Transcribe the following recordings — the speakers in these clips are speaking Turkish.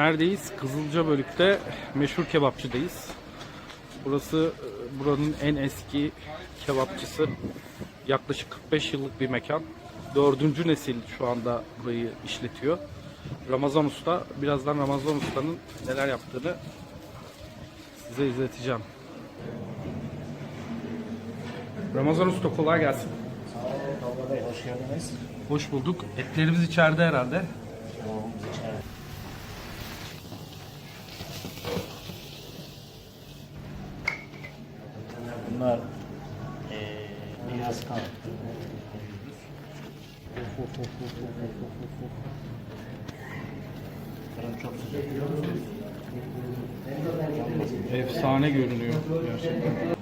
Neredeyiz? Kızılca Bölük'te meşhur kebapçıdayız. Burası e, buranın en eski kebapçısı. Yaklaşık 45 yıllık bir mekan. Dördüncü nesil şu anda burayı işletiyor. Ramazan Usta. Birazdan Ramazan Usta'nın neler yaptığını size izleteceğim. Ramazan Usta kolay gelsin. Sağ olun Bey, hoş geldiniz. Hoş bulduk. Etlerimiz içeride herhalde. bunlar e, biraz kalktı. çok sıcak. Efsane görünüyor gerçekten.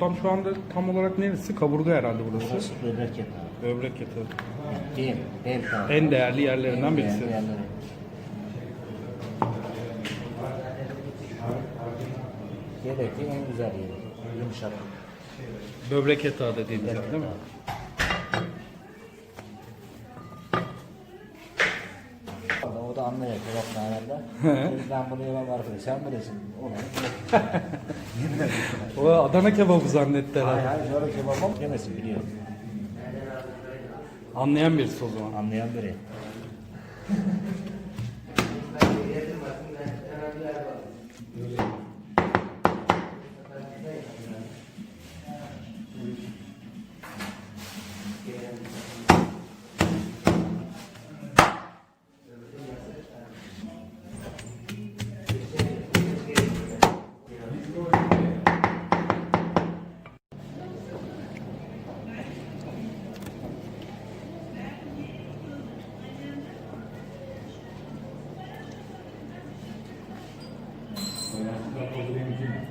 Ustam şu anda tam olarak neresi? Kaburga herhalde burası. Burası böbrek yatağı. Böbrek yatağı. Değil, değil kan. En değerli yerlerinden birisi. Değerli yerleri. Yedekli en güzel yeri. Yumuşak. Böbrek yatağı dediğimiz yer değil mi? O da anlıyor kebap. O yüzden bunu yemem arkadaş. Sen bilirsin. Onu O Adana kebabı zannetti Hayır herhalde. hayır şöyle kebabım yemesin biliyor. Anlayan birisi o zaman. Anlayan biri. né? Não está fazendo